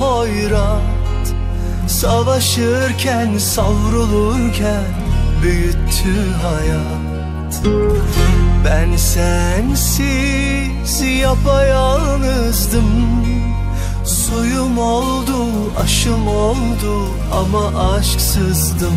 hayrat Savaşırken savrulurken büyüttü hayat. Ben sensiz yapayalnızdım. Suyum oldu, aşım oldu ama aşksızdım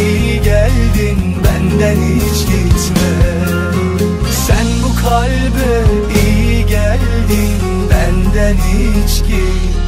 iyi geldin benden hiç gitme. Sen bu kalbe iyi geldin benden hiç gitme